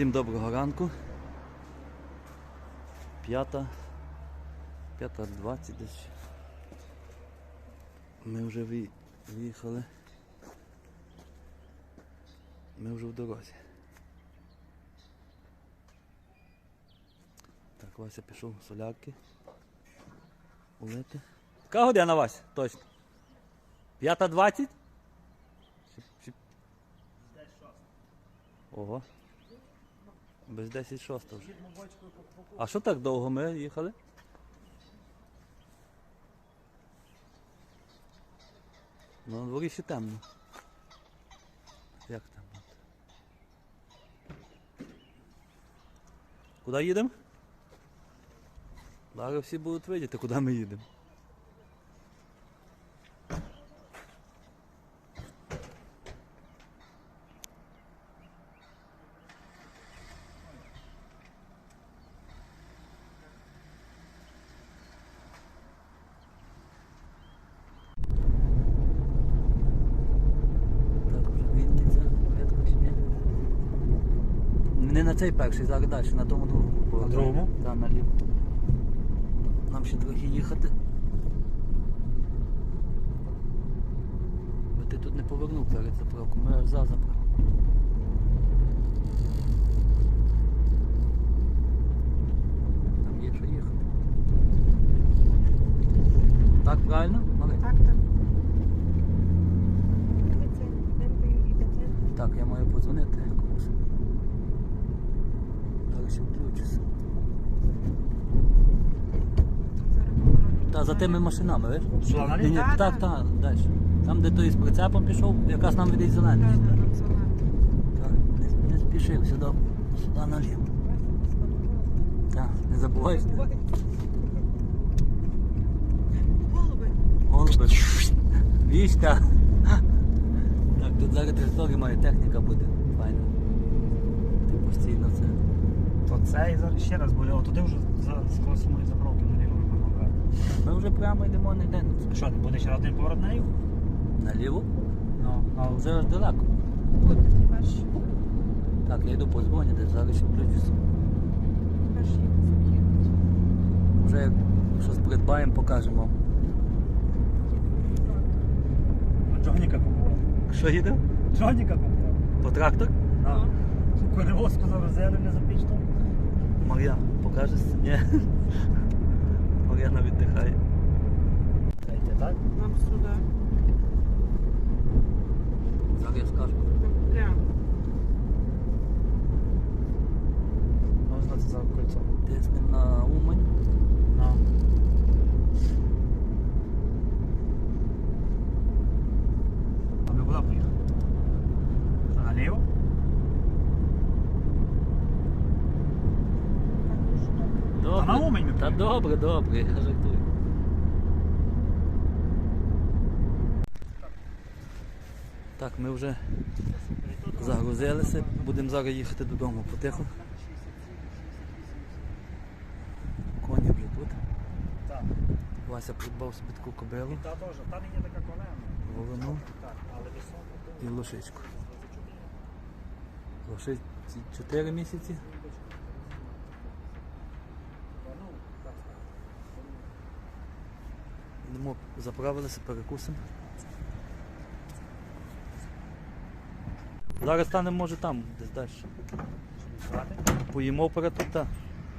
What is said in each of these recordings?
Всім доброго ранку. П'ята. П'ята двадцять десь. Ми вже виї- виїхали. Ми вже в дорозі. Так, Вася пішов солярки. Улити. Яка година Вася? Точно. П'ята двадцять? Ого. Без 10 шоста вже. А що так довго ми їхали? Ну, на дворі ще темно. Як там? Куди їдемо? Зараз всі будуть видіти, куди ми їдемо. Так, вже Вінниця, порядку чи ні? Не на цей перший, зараз далі, на тому другому. На другому? Так, наліво. Нам ще трохи їхати. Бо ти тут не повернув перед заправкою, ми за заправку. Там є що їхати. Так, правильно? Мари? Так, так. Так, я маю подзвонити Зараз поворот. Та за тими машинами, наліво? Ні, ні, Да, так, да. так, далі. Там, де той з прицепом пішов, якраз нам відійде зелений. Так, так. Так, не, не спішив сюди, сюди наліво. Так, не забувай. Голуби. Голуби. Вічка. Так, тут зараз територія має техніка буде. Файно. Ти постійно це. То це і зараз ще раз боліло. Туди вже за скоро самої заправки наліво можна брати. Ми вже прямо йдемо не йде. Що, не буде ще один поворот нею? Наліво? Ну, А вже аж далеко. Так, я йду по дзвоні, десь зараз ще включуся. Перші їдуть. Вже як щось придбаємо, покажемо. Джоніка купував. Що їде? Джоніка купував. По трактор? На. Коневозку завезели не за пічтом. Мар'ян, покажеш? Ні. Мар'яна віддихає. Дайте, так? Нам сюди. Зараз я скажу. Прямо. Можна це за кольцо. Тиснемо на Умань. На. А ми куди поїхали? Що, наліво? Добре. на Умань ми Та поїхали. Добре, добре, я жартую. Так, ми вже загрузилися, будемо зараз їхати додому потихо. Коні вже тут. Вася придбав собі таку кобилу, волину і лошичку. Лошиці 4 місяці. Йдемо, заправилися, перекусимо. Зараз станемо, може, там, десь далі. Поїмо перед тут, та.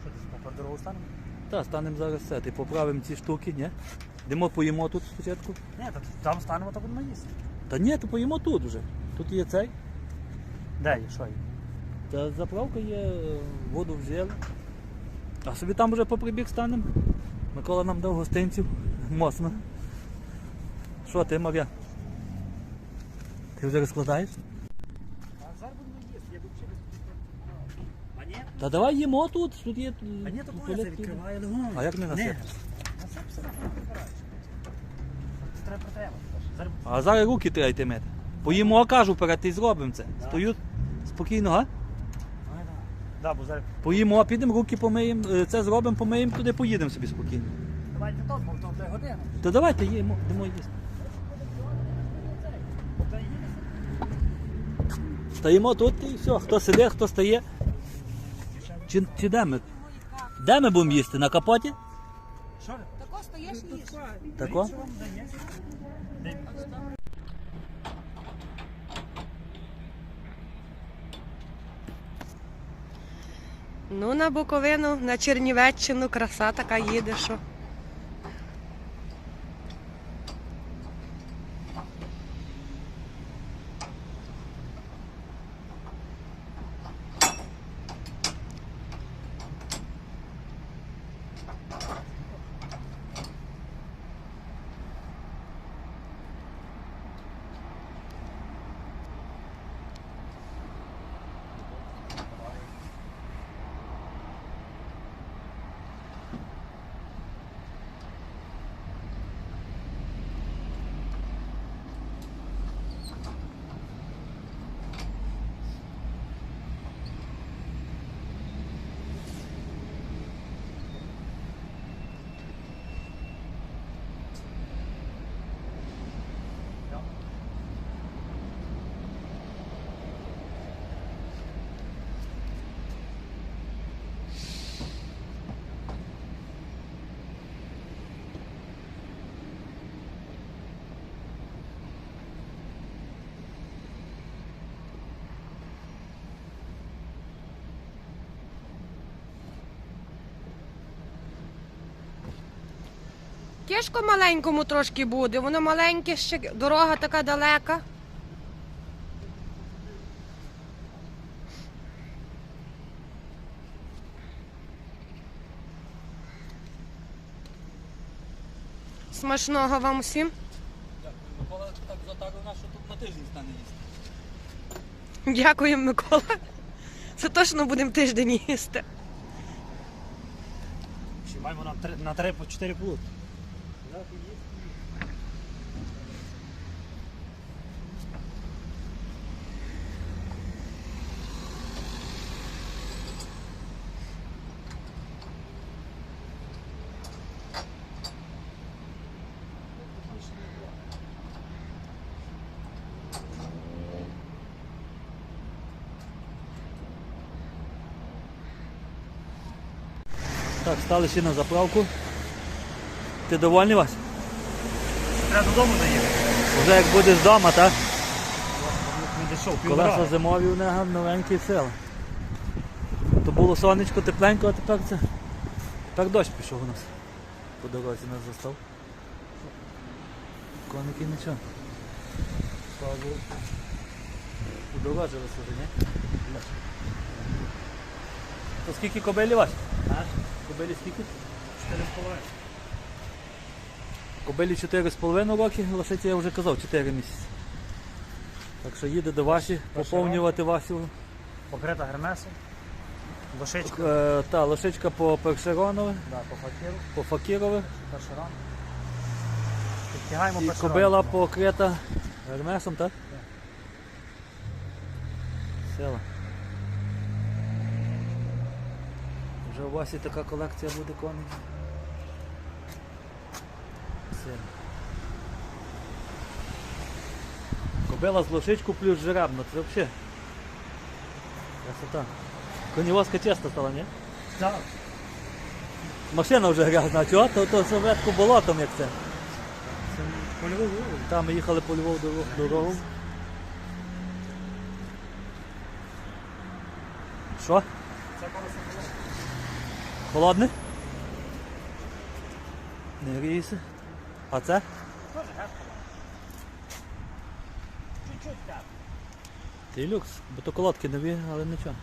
Що ти попер дорогу станемо? Та, станемо зараз це, ти поправимо ці штуки, ні? Йдемо поїмо тут спочатку. Ні, та там станемо, то будемо їсти. Та ні, то поїмо тут вже. Тут є цей. Де є, що є? Та заправка є, е, воду взяли. А собі там вже по прибіг станемо. Микола нам дав гостинців. Моцно. Що ти, Мар'я? Ти вже розкладаєш? А А? Та давай їмо тут, тут є. А ні, то це тут. відкриває легон. А як не? Насип треба треба. А зараз руки треба йти мити. Поїмо, кажу, перед ти зробимо це. Стою спокійно, га? Да. Да, бо зараз Поїмо, підемо, руки помиємо, е, це зробимо, помиємо, туди поїдемо собі спокійно. Давайте тут, бо то вже година. То давайте їмо, йдемо їсти. Стоїмо тут і все. Хто сидить, хто стає. Чи, чи де ми? Де ми будемо їсти? На капоті? Що? Тако стоїш. Тако? Вам дає? Дай. Ну, на Буковину, на Чернівеччину, краса така їде, що. Тяжко маленькому трошки буде, воно маленьке ще, дорога така далека. Смачного вам усім. Микола так затарив нас, що тут на тиждень стане їсти. Дякуємо, Микола. Це точно будемо тиждень їсти. Ще маємо на три, на три по чотири було. Так, стали ще на заправку. Ти довольний Вась? Треба додому заїхати. Вже як будеш вдома, так? Не дійшов, Колеса зимові в нього новенькі сила. То було сонечко тепленько, а тепер це. Так дощ пішов у нас. По дорозі нас застав. Коники нічого. Слава Богу. Удорожилися вже, ні? То скільки кобилі? Наш? Кобилі скільки? Чотири з половиною. Кобилі 4,5 роки, лошиці я вже казав, 4 місяці. Так що їде до ваші, поповнювати вашу. Покрита гермесом. Лошичка. Е, та, лошичка по першеронове, Да, по факіру. по факірове. Першерон. Підтягаємо І першерон. кобила покрита гермесом, так? Села. Вже у вас і така колекція буде коней. Сила. Кобила з лошичку плюс жеребна, це взагалі. Красота. Конівозка чесно стала, ні? Так. Машина вже грязна, а чого? То, то советку болотом як це. Це польовий вулик. Там ми їхали по Львову дорогу. Що? Це колесо було. Холодне? Не гріється. А це? Чуть-чуть так. Ти люкс, бо то колодки нові, але нічого.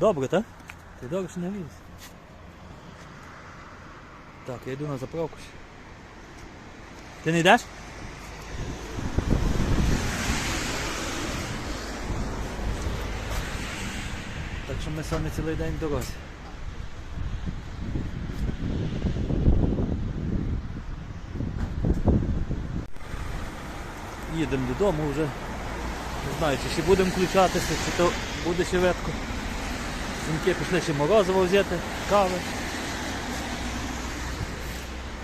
Добре, так? Ти добре, що не гріється. Так, я йду на заправку. Ти не йдеш? Так що ми саме цілий день дорозі. їдемо додому вже. Не знаю, чи ще будемо включатися, чи то буде ще ветко. Сінки пішли ще морозиво взяти, кави.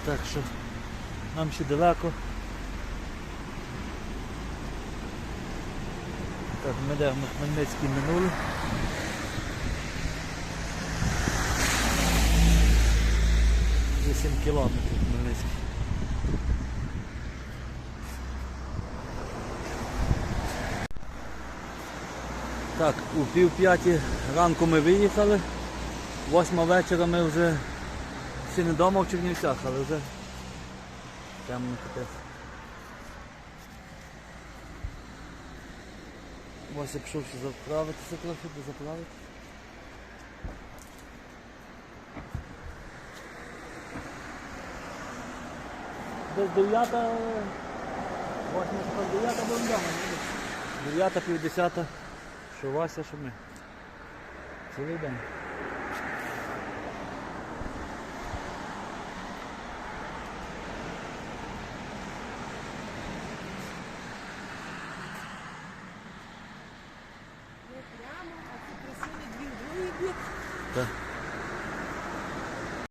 Так що нам ще далеко. Так, ми йдемо Хмельницький минулі. Вже 7 кілометрів. Так, у пів п'яті ранку ми виїхали. Восьма вечора ми вже всі не вдома в Чернівцях, але вже темно капець. Вася пішов ще заправитися трохи, дозаправити. Десь дев'ята, восьма, дев'ята будемо вдома. Дев'ята, півдесята, що Вася, що ми. Цілий день.